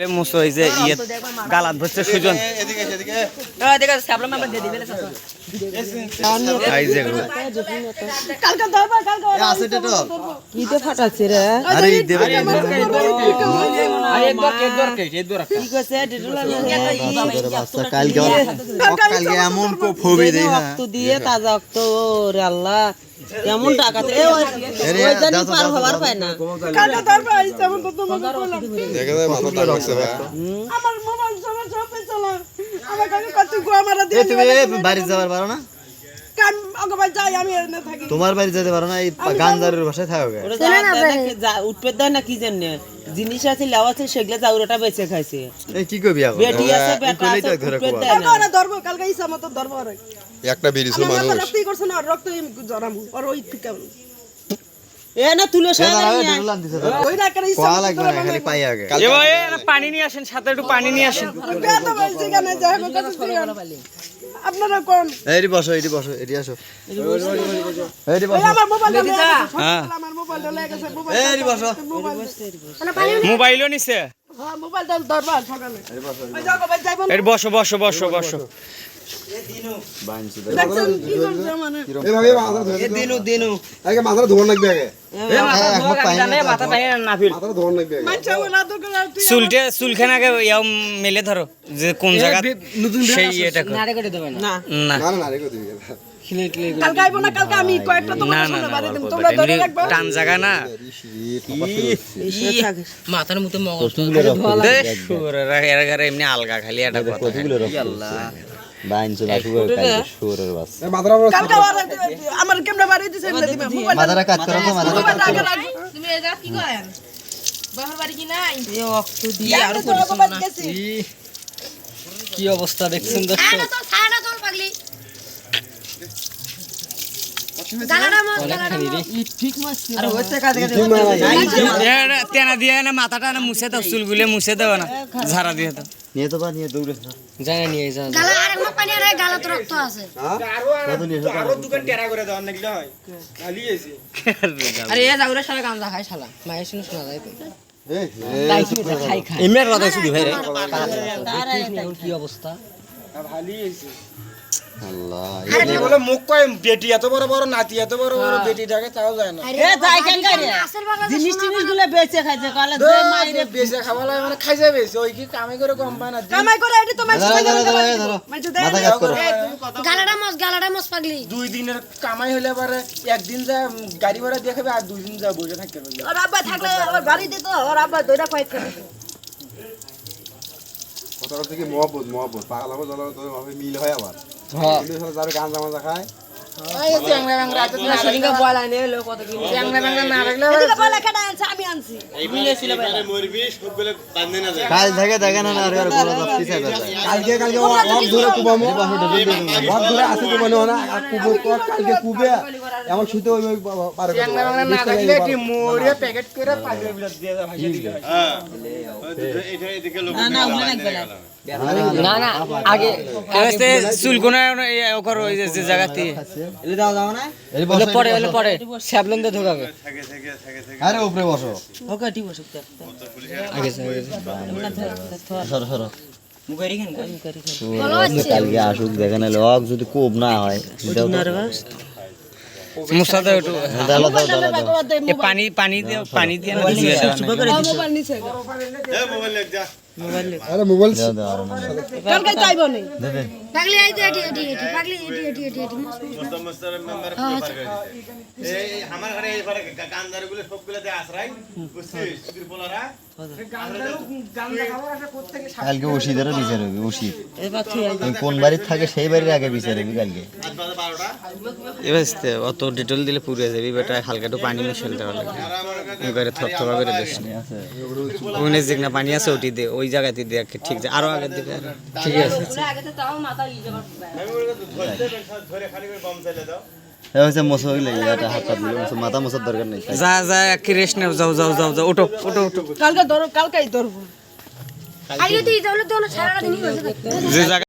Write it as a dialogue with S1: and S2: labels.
S1: Musso এই যে ইয়ে গালাত সুজন।
S2: কালকে কালকে এমন হ্যাঁ।
S3: দিয়ে তাজা আল্লাহ। কেমন এ ওই
S2: এরে,
S3: ওই জানি
S2: দাও তো,
S3: পার
S2: দাও তো,
S3: হবার
S2: দাও।
S3: পায় না
S2: দেখে মাথা লাগছে ভাই।
S4: আমার মোবাইল সবার সব পেছলা আমার কাছে কত গো আমার
S2: এ তুমি বাড়ি যাবার পারো না?
S4: কান অগবাই যাই আমি এনে থাকি।
S2: তোমার বাড়ি যেতে পারো না এই গাঞ্জারের বাসায় থাকো গে।
S3: ওরা যা যা উঠবে দেয় না কি জানে জিনিস আছে লাউ আছে সেগুলো জাউরাটা বেঁচে খাইছে।
S2: এই কি কবি
S3: বেটি আছে বেটা আছে
S2: তো।
S3: দেয় না।
S4: ধরবো কালকে মতো ধরবো আর।
S5: একটা বেরিয়েছিল মানুষ
S1: পানি নিয়ে আসেন সাথে একটু পানি নিয়ে আসেন।
S4: জিগান। আপনারা কোন?
S2: এইটি বসো এইটি বসো এটি আসো। এইটি বসো।
S4: আমার মোবাইল
S1: হ্যাঁ।
S4: আমার মোবাইল লেগে গেছে মোবাইল
S2: এইটি বসো।
S1: মোবাইলও নিছে?
S4: হ্যাঁ
S1: বসো বসো বসো বসো মেলে ধরো যে কোন জায়গা সেই ইয়েটা
S3: না।
S1: না।
S5: না না না রেখে দিবি।
S4: কালকে আইবো না কালকে আমি কয়েকটা তোমার
S1: না না
S4: সামনে বাড়ি দিম তোমরা ধরে রাখবা
S1: টান জায়গা না।
S3: মাথার মধ্যে মগজ
S1: দে, শুয়োরেরা এরা গারে এমনি আলগা খালি এটা কথা।
S4: আমার বাড়ি দিছে?
S2: করো
S6: তুমি এটা কি করেন? কি
S3: অবস্থা দেখছেন
S6: ছায়াটা তো ছায়াটা তোর পাগলি গালাটা মত গালাটা মত
S3: ঠিক মারছে আর
S1: এ, তেনা দিয়ে না মাথাটা না মুছে দাও চুলগুলো মুছে দাও না। ঝাড়া দিয়ে দাও।
S2: নিয়ে তো বা নিয়ে দৌড়ে না
S3: নিয়ে যা
S6: গালা আরেক মত পানি আরে গালা তো রক্ত আছে।
S2: কত নিয়ে এসো
S3: আরে এ জাউরা শালা গাঁজা খায় শালা। মায়ের শুনে শোনা যায় তো। খাই খাই।
S1: এমনি কথা শুধু ভাই রে।
S3: কি অবস্থা।
S2: আল্লাহ
S7: বলে মুখ কয় বেটি এত বড় বড় নাতি এত বড় বড় বেটিটাকে তাও যায় না।
S3: এ যাই কেন গাড়ি
S6: আসল বাগা
S3: জিনিসগুলো বেঁচে খাইছে কলে যে
S7: খাওয়া লাগে মানে খাই যাবে ওই কি কামে করে কম পায় না?
S4: কামাই করে এটি তোমার
S2: ধরো ধরো ধরো এই ধরো
S4: মানছে দেয়
S2: মাথা কাট করো।
S6: গালাটা মত গালাটা মত পাগলি।
S7: দুই দিনের কামাই হলে পরে একদিন যা গাড়ি ভাড়া দিয়ে খাবে আর দুই দিন যা বসে থাকতে পারবে
S4: ওর আব্বা থাকলে ওর বাড়ি দিত ওর আব্বা দইরা কয়েক করে
S5: কথাটা থেকে মহব্বত মহব্বত। পাগল হবে জল হবে মিল হয় আবার। সাথে যাবে গাঁজা মাজা খায়
S2: কাল থেকে দেখে না আর আর বড় দশ পিস আছে
S5: কালকে কালকে অক ধরে কুবামো। অক ধরে আসে কুবানো না কুবো কালকে কুবে। এমন শুতে ওই ওই পারে
S7: না রাখলে এটি মরে প্যাকেট করে পাঠিয়ে বিলাস দিয়ে ভাষা দিয়ে
S3: না না উঠে লাগবে না
S1: না আগে এবারে চুলকোনা ও করো ওই যে জায়গাতে।
S2: এলে দাও দাও না। এলে
S1: ওলে পরে স্যাবলন দিয়ে ঢোকাবে
S2: আরে উপরে বসো।
S3: ওকে ঠিক বসে
S1: আগে আগে
S2: সরো সরো। কালকে আসুক দেখে অক যদি কোপ না হয় দাও দাও।
S1: মুসা দাও একটু
S2: দাও দাও দাও দাও
S1: পানি পানি দিয়ে পানি দিয়ে। না দিয়ে দাও না।
S4: মোবাইল নিছে
S5: আরে মোবাইল
S2: আর না
S4: কালকে চাইব নি।
S2: দেবে।
S6: পাগলি আইতে এটি এটি এটি পাগলি এটি এটি এটি এটি। মত
S2: কালকে ওষুধেরও বিচার হবে ওষুধ।
S3: এবার
S2: কোন বাড়ির থাকে সেই বাড়ির আগে বিচার হবে কালকে।
S1: এবার অত ডিটেল দিলে পুড়ে যাবে বেটা হালকা একটু পানি মিশাল দেওয়া লাগে। এবারে থরথরা করে ওখানে যেখানে পানি আছে ওটি দে ওই জায়গাতে দে ঠিক আছে আরও আগের দিকে। আরও। ঠিক আছে।
S2: মাথা মশার দরকার নেই।
S1: যা যা একে রেস্ট নাও যাও যাও যাও যাও ওটো ওটো ওটো
S4: কালকে ধরো কালকেই ধরবো।
S1: যে জায়গা